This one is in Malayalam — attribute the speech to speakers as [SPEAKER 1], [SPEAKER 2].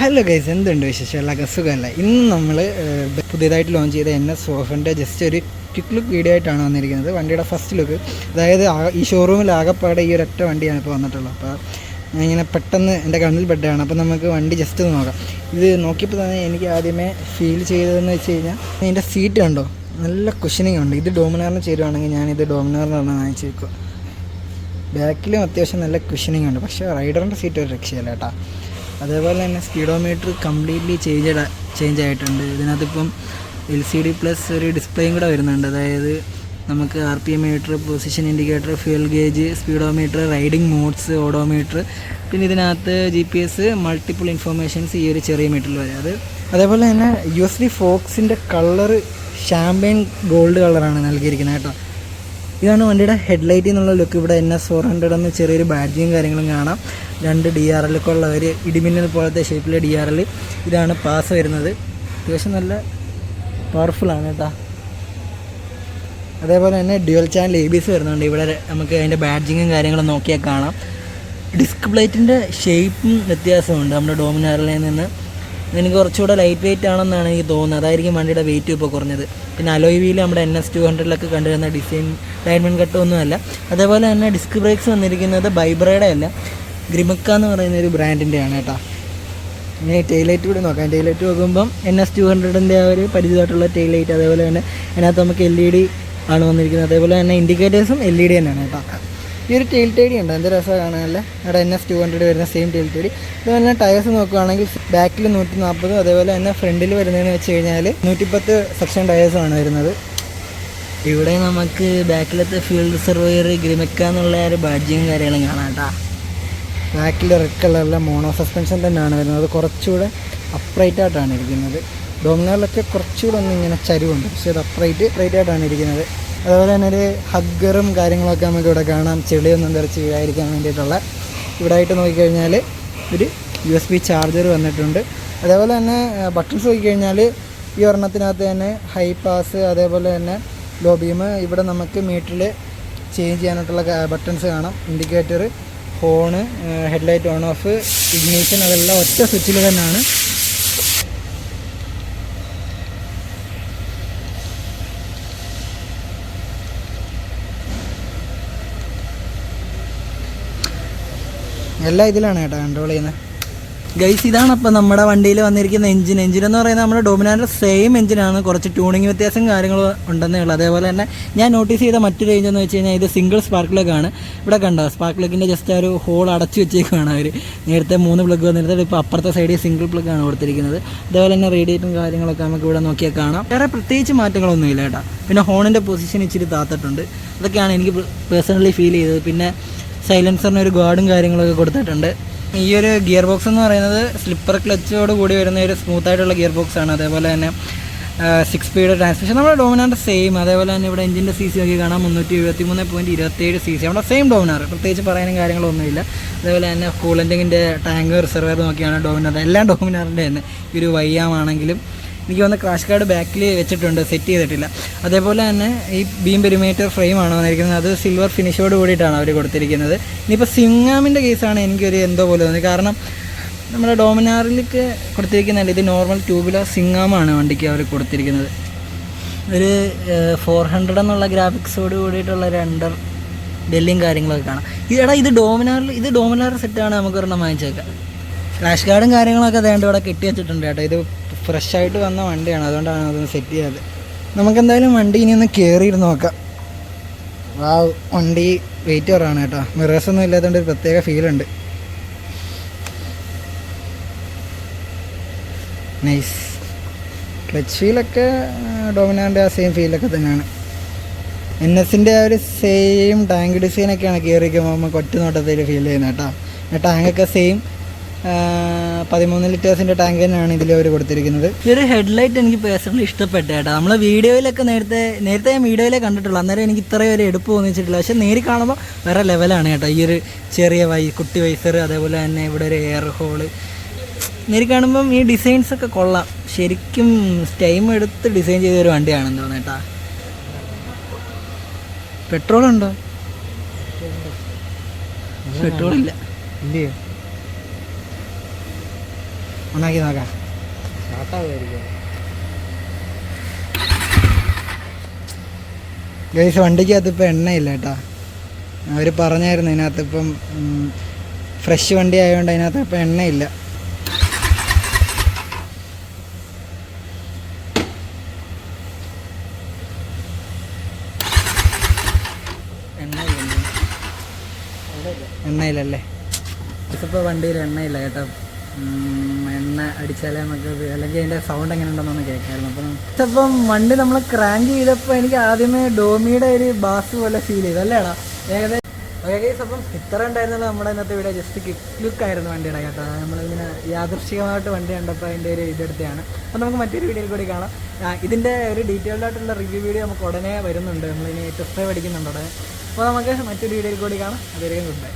[SPEAKER 1] ഹലോ ഗൈസ് എന്തുണ്ട് വിശേഷം? എല്ലാവർക്കും സുഖമല്ല ഇന്ന് നമ്മൾ പുതിയതായിട്ട് ലോഞ്ച് ചെയ്ത എൻ എസ് ഓഫിന്റെ ജസ്റ്റ് ഒരു ക്വിക്ക് ലുക്ക് വീഡിയോ ആയിട്ടാണ് വന്നിരിക്കുന്നത്. വണ്ടിയുടെ ഫസ്റ്റ് ലുക്ക് അതായത് ഈ ഷോറൂമിൽ ആകെപ്പാടെ ഈ ഒരൊറ്റ വണ്ടിയാണ് ഇപ്പോൾ വന്നിട്ടുള്ളത്. അപ്പോൾ ഇങ്ങനെ പെട്ടെന്ന് എന്റെ കണ്ണിൽ പെട്ടതാണ് അപ്പോൾ നമുക്ക് വണ്ടി ജസ്റ്റ് ഒന്ന് നോക്കാം. ഇത് നോക്കിയപ്പോൾ തന്നെ എനിക്ക് ആദ്യമേ ഫീൽ ചെയ്തതെന്ന് വെച്ച് കഴിഞ്ഞാൽ ഇതിന്റെ സീറ്റ് കണ്ടോ? നല്ല കുഷനിങ് ഉണ്ട്. ഇത് ഡോമിനാറിന് ചേരുവാണെങ്കിൽ ഞാനിത് ഡോമിനാറിനാണ് വാങ്ങിച്ചേക്കുക ബാക്കിലും അത്യാവശ്യം നല്ല കുഷനിങ് ഉണ്ട്. പക്ഷേ റൈഡറിന്റെ സീറ്റ് ഒരു രക്ഷയല്ല കേട്ടോ. അതേപോലെ തന്നെ സ്പീഡോമീറ്റർ കംപ്ലീറ്റ്ലി ചേഞ്ച് ചേഞ്ച് ആയിട്ടുണ്ട്. ഇതിനകത്തിപ്പം എൽ സി ഡി പ്ലസ് ഒരു ഡിസ്പ്ലേയും കൂടെ വരുന്നുണ്ട്. അതായത് നമുക്ക് R P M meter position indicator fuel gauge speedometer riding modes odometer പിന്നെ ഇതിനകത്ത് G P S multiple informations ഈ ഒരു ചെറിയ മീറ്ററിൽ വരും. അത് അതേപോലെ തന്നെ യു എസ് ഡി ഫോക്സിന്റെ കളറ് ഷാമ്പയിൻ ഗോൾഡ് കളറാണ് നൽകിയിരിക്കുന്നത് കേട്ടോ. ഇതാണ് വണ്ടിയുടെ ഹെഡ്ലൈറ്റിൽ നിന്നുള്ള ലുക്ക് ഇവിടെ എൻ എസ് ഫോർ ഹൺഡ്രഡ് എന്ന ചെറിയൊരു ബാഡ്ജിയും കാര്യങ്ങളും കാണാം. രണ്ട് ഡി ആർ എല്ലൊക്കെ ഉള്ള ഒരു ഇടിമിന്നൽ പോലത്തെ ഷേപ്പിലെ ഡി ആർ എൽ ഇതാണ് പാസ് വരുന്നത്. അത്യാവശ്യം നല്ല പവർഫുൾ ആണ് കേട്ടോ. അതേപോലെ തന്നെ dual channel A B S വരുന്നുണ്ട്. ഇവിടെ നമുക്ക് അതിന്റെ ബാഡ്ജിങ്ങും കാര്യങ്ങളും നോക്കിയാൽ കാണാം. ഡിസ്ക് പ്ലേറ്റിന്റെ ഷേപ്പും വ്യത്യാസമുണ്ട് നമ്മുടെ ഡോമിനാറിൽ നിന്ന്. എനിക്ക് കുറച്ചുകൂടെ ലൈറ്റ് വെയിറ്റ് ആണെന്നാണ് എനിക്ക് തോന്നുന്നത്. അതായിരിക്കും വണ്ടിയുടെ വെയിറ്റ് ഇപ്പോൾ കുറഞ്ഞത്. പിന്നെ അലോയ് വീൽ നമ്മുടെ എൻ എസ് ടു ഹൺഡ്രഡിലൊക്കെ കണ്ടുവരുന്ന ഡിസൈൻ ഡയമണ്ട് കട്ടൊന്നുമല്ല അതേപോലെ തന്നെ ഡിസ്ക് ബ്രേക്സ് വന്നിരിക്കുന്നത് ബൈബ്രയുടെ അല്ല. ഗ്രിമക്ക എന്ന് പറയുന്ന ഒരു ബ്രാൻഡിന്റെയാണ് കേട്ടോ. ഇനി ടൈലൈറ്റ് കൂടി നോക്കാം. ടൈലൈറ്റ് നോക്കുമ്പം എൻ എസ് ടു ഹൺഡ്രഡിന്റെ ആ ഒരു പരിചയമായിട്ടുള്ള ടൈലൈറ്റ് അതേപോലെ തന്നെ അതിനകത്ത് നമുക്ക് എൽ ഇ ഡി ആണ് വന്നിരിക്കുന്നത്. അതേപോലെ തന്നെ ഇൻഡിക്കേറ്റേഴ്സും എൽ ഇ ഡി തന്നെയാണ് കേട്ടോ. ഈ ഒരു ടെയിൽ ടേഡി ഉണ്ട്. എന്ത് രസമാണ് കാണാനല്ല. അവിടെ എൻ എസ് ടു ഹൺഡ്രഡ് വരുന്ന സെയിം ടെയിൽ ടേഡി അതുപോലെ തന്നെ ടയേഴ്സ് നോക്കുകയാണെങ്കിൽ ബാക്കിൽ നൂറ്റി നാൽപ്പതും അതേപോലെ തന്നെ ഫ്രണ്ടിൽ വരുന്നതെന്ന് വെച്ച് കഴിഞ്ഞാൽ നൂറ്റിപ്പത്ത് സെക്ഷൻ ടയേഴ്സുമാണ് വരുന്നത്. ഇവിടെ നമുക്ക് ബാക്കിലത്തെ ഫീൽഡ് റിസർവയർ ഗ്രിമക്ക എന്നുള്ള ഒരു ബാഡ്ജിയും കാര്യങ്ങളും കാണാം കേട്ടോ ബാക്കിൽ റെഡ് കളറിലെ മോണോ സസ്പെൻഷൻ തന്നെയാണ് വരുന്നത്. കുറച്ചുകൂടെ അപ്രൈറ്റ് ആയിട്ടാണ് ഇരിക്കുന്നത്. ഡോമിനാറിലൊക്കെ കുറച്ചുകൂടെ ഒന്ന് ഇങ്ങനെ ചരിവുണ്ട്. പക്ഷേ ഇത് അപ്രൈറ്റ് റൈറ്റ് ആയിട്ടാണ് ഇരിക്കുന്നത്. അതുപോലെ തന്നെ ഒരു ഹഗ്ഗറും കാര്യങ്ങളൊക്കെ നമുക്ക് ഇവിടെ കാണാം. ചെളിയൊന്നും തെറിച്ച് വീഴാതിരിക്കാൻ വേണ്ടിയിട്ടുള്ള. ഇവിടെ ആയിട്ട് നോക്കിക്കഴിഞ്ഞാൽ ഒരു യു എസ് ബി ചാർജർ വന്നിട്ടുണ്ട്. അതേപോലെ തന്നെ ബട്ടൺസ് നോക്കിക്കഴിഞ്ഞാൽ ഈ ഒരെണ്ണത്തിനകത്ത് തന്നെ ഹൈ പാസ് അതേപോലെ തന്നെ ലോ ബീം ഇവിടെ നമുക്ക് മീറ്ററിൽ ചേഞ്ച് ചെയ്യാനായിട്ടുള്ള ബട്ടൺസ് കാണാം. Indicator horn headlight on off ignition അതെല്ലാം ഒറ്റ സ്വിച്ചിൽ തന്നെയാണ്. എല്ലാം ഇതിലാണ് കേട്ടോ കൺട്രോൾ ചെയ്യുന്നത്. ഗൈസ് ഇതാണ് അപ്പോൾ നമ്മുടെ വണ്ടിയിൽ വന്നിരിക്കുന്ന എഞ്ചിൻ എഞ്ചിൻ എന്ന് പറയുന്നത് നമ്മുടെ ഡോമിനാറിന്റെ സെയിം എഞ്ചിനാണ് കുറച്ച് ട്യൂണിങ് വ്യത്യാസം കാര്യങ്ങളും ഉണ്ടെന്നേ ഉള്ളൂ. അതേപോലെ തന്നെ ഞാൻ നോട്ടീസ് ചെയ്ത മറ്റൊരു റേഞ്ച് എന്ന് വെച്ച് കഴിഞ്ഞാൽ ഇത് സിംഗിൾ സ്പാർക്ക് ഇവിടെ കണ്ടോ? സ്പാർക്ക് ജസ്റ്റ് ഒരു ഹോൾ അടച്ചു വെച്ചേക്കാണ് അവർ നേരത്തെ മൂന്ന് പ്ലഗ് വന്നിരുന്നത്. ഇപ്പോൾ അപ്പുറത്തെ സൈഡിൽ സിംഗിൾ പ്ലഗ് ആണ് കൊടുത്തിരിക്കുന്നത്. അതേപോലെ തന്നെ റേഡിയേറ്ററും കാര്യങ്ങളൊക്കെ നമുക്ക് ഇവിടെ നോക്കിയാൽ കാണാം. വേറെ പ്രത്യേകിച്ച് മാറ്റങ്ങളൊന്നുമില്ല കേട്ടോ. പിന്നെ ഹോണിന്റെ പൊസിഷൻ ഇച്ചിരി താത്തിട്ടുണ്ട്. അതൊക്കെയാണ് എനിക്ക് പേഴ്സണലി ഫീൽ ചെയ്തത്. പിന്നെ സൈലൻസറിന് ഒരു ഗാർഡും കാര്യങ്ങളൊക്കെ കൊടുത്തിട്ടുണ്ട്. ഈ ഒരു ഗിയർ ബോക്സ് എന്ന് പറയുന്നത് സ്ലിപ്പർ ക്ലച്ചോട് കൂടി വരുന്ന ഒരു സ്മൂത്ത് ആയിട്ടുള്ള ഗിയർ ബോക്സ് ആണ്. അതേപോലെ തന്നെ സിക്സ് സ്പീഡ് ട്രാൻസ്മിഷൻ നമ്മുടെ ഡോമിനാറിന്റെ സെയിം അതേപോലെ തന്നെ ഇവിടെ എഞ്ചിന്റെ സി സി നോക്കി കാണാം. മുന്നൂറ്റി എഴുപത്തി മൂന്ന് പോയിന്റ് ഇരുപത്തേഴ് സി സി നമ്മുടെ സെയിം ഡോമിനാർ പ്രത്യേകിച്ച് പറയാനും കാര്യങ്ങളൊന്നുമില്ല. അതേപോലെ തന്നെ കൂളന്റിങ്ങിന്റെ ടാങ്ക് റിസർവർ നോക്കിയാണ് ഡോമിനാർ എല്ലാം ഡോമിനാറിന്റെ തന്നെ. ഈ ഒരു വയ്യാമാണെങ്കിലും എനിക്ക് വന്ന് ക്രാഷ് കാർഡ് ബാക്കിൽ വെച്ചിട്ടുണ്ട് സെറ്റ് ചെയ്തിട്ടില്ല. അതേപോലെ തന്നെ ഈ ബീം പെരിമീറ്റർ ഫ്രെയിമാണ് വന്നിരിക്കുന്നത്. അത് സിൽവർ ഫിനിഷോട് കൂടിയിട്ടാണ് അവർ കൊടുത്തിരിക്കുന്നത്. ഇനിയിപ്പോൾ സിംഗാമിന്റെ കേസാണ് എനിക്കൊരു എന്തോ പോലെ തോന്നിയത്. കാരണം നമ്മുടെ ഡോമിനാറിലേക്ക് കൊടുത്തിരിക്കുന്നില്ല ഇത് നോർമൽ ട്യൂബില സിംഗാമാണ് വണ്ടിക്ക് അവർ കൊടുത്തിരിക്കുന്നത്. ഒരു ഫോർ ഹൺഡ്രഡ് എന്നുള്ള ഗ്രാഫിക്സോട് കൂടിയിട്ടുള്ള ഒരു അണ്ടർ ബെല്ലും കാര്യങ്ങളൊക്കെ കാണാം. ഇതെടാ ഇത് ഡോമിനാറിൽ ഇത് ഡോമിനാർ സെറ്റാണ് നമുക്ക് ഒരെണ്ണം വാങ്ങിച്ചേക്കാം. ക്രാഷ് കാർഡും കാര്യങ്ങളൊക്കെ അതേണ്ട ഇവിടെ കെട്ടി വെച്ചിട്ടുണ്ട് കേട്ടോ. ഇത് ഫ്രഷ് ആയിട്ട് വന്ന വണ്ടിയാണ്. അതുകൊണ്ടാണ് അതൊന്ന് സെറ്റ് ചെയ്യാതെ നമുക്ക് എന്തായാലും വണ്ടി ഇനി ഒന്ന് കയറിയിരുന്ന് നോക്കാം. ആ വണ്ടി വെയിറ്റ് കുറവാണ് കേട്ടോ. മിറേഴ്സ് ഒന്നും ഇല്ലാത്തതുകൊണ്ട് ഒരു പ്രത്യേക ഫീലുണ്ട് നൈസ് ക്ലച്ച് ഫീലൊക്കെ ഡോമിനാറിന്റെ ആ സെയിം ഫീലൊക്കെ തന്നെയാണ്. എൻ എസിന്റെ ആ ഒരു സെയിം ടാങ്ക് ഡിസൈനൊക്കെയാണ് കയറിക്കുമ്പോൾ നമുക്ക് ഒറ്റ നോട്ടത്തിൽ ഫീൽ ചെയ്യുന്നത് കേട്ടോ. ടാങ്കൊക്കെ സെയിം പതിമൂന്ന് ലിറ്റേഴ്സിന്റെ ടാങ്ക് തന്നെയാണ് ഇതിൽ അവർ കൊടുത്തിരിക്കുന്നത്. ഈ ഒരു ഹെഡ്ലൈറ്റ് എനിക്ക് പേഴ്സണലി ഇഷ്ടപ്പെട്ട കേട്ടോ നമ്മൾ വീഡിയോയിലൊക്കെ നേരത്തെ നേരത്തെ ഞാൻ വീഡിയോയിലേ കണ്ടിട്ടുള്ളൂ. അന്നേരം എനിക്ക് ഇത്രയും ഒരു എടുപ്പ് തോന്നിച്ചിട്ടില്ല പക്ഷേ നേരി കാണുമ്പോൾ വേറെ ലെവലാണ് കേട്ടോ. ഈ ഒരു ചെറിയ വൈ കുട്ടി വൈസർ അതേപോലെ തന്നെ ഇവിടെ ഒരു എയർ ഹോൾ നേരി കാണുമ്പം ഈ ഡിസൈൻസ് ഒക്കെ കൊള്ളാം. ശരിക്കും ടൈം എടുത്ത് ഡിസൈൻ ചെയ്ത ഒരു വണ്ടിയാണെന്ന് തോന്നുന്നു കേട്ടാ. പെട്രോൾ ഉണ്ടോ പെട്രോൾ ഇല്ല
[SPEAKER 2] ഇല്ലയോ?
[SPEAKER 1] ഒന്നാക്കി നോക്കാം. ഗൈസ് വണ്ടിക്കകത്ത് ഇപ്പം എണ്ണയില്ല കേട്ടാ. അവർ പറഞ്ഞായിരുന്നു അതിനകത്ത് ഇപ്പം ഫ്രഷ് വണ്ടി ആയതുകൊണ്ട് അതിനകത്ത് ഇപ്പം എണ്ണയില്ല. എണ്ണയില്ലല്ലേ? ഇപ്പോൾ വണ്ടിയിൽ എണ്ണയില്ല കേട്ടോ. എണ്ണ അടിച്ചാലേ നമുക്ക് അല്ലെങ്കിൽ അതിന്റെ സൗണ്ട് എങ്ങനെ ഉണ്ടെന്നൊന്ന് കേൾക്കായിരുന്നു അപ്പം ഇപ്പം വണ്ടി നമ്മൾ ക്രാങ്ക് ചെയ്തപ്പോൾ എനിക്ക് ആദ്യമേ ഡോമിയുടെ ഒരു ബാസ് പോലെ ഫീൽ ചെയ്തു അല്ലേടാ ഏകദേശം ഏകദേശം അപ്പം ഇത്ര ഉണ്ടായിരുന്നല്ലോ നമ്മുടെ ഇന്നത്തെ വീഡിയോ ജസ്റ്റ് കിക്ക് ലുക്ക് ആയിരുന്നു വണ്ടിയുടെ കേട്ടോ. നമ്മളിങ്ങനെ യാദൃശികമായിട്ട് വണ്ടി കണ്ടപ്പോൾ അതിന്റെ ഒരു ഇതെടുത്തെയാണ് അപ്പോൾ നമുക്ക് മറ്റൊരു വീഡിയോയിൽ കൂടി കാണാം. ഇതിന്റെ ഒരു ഡീറ്റെയിൽഡ് ആയിട്ടുള്ള റിവ്യൂ വീഡിയോ നമുക്ക് ഉടനെ വരുന്നുണ്ട്. നമ്മളിനി ടെസ്റ്റ് ഉടനെ. അപ്പോൾ നമുക്ക് മറ്റൊരു വീഡിയോയിൽ കൂടി കാണാം. അതായിരിക്കും ഗുഡ് ബൈ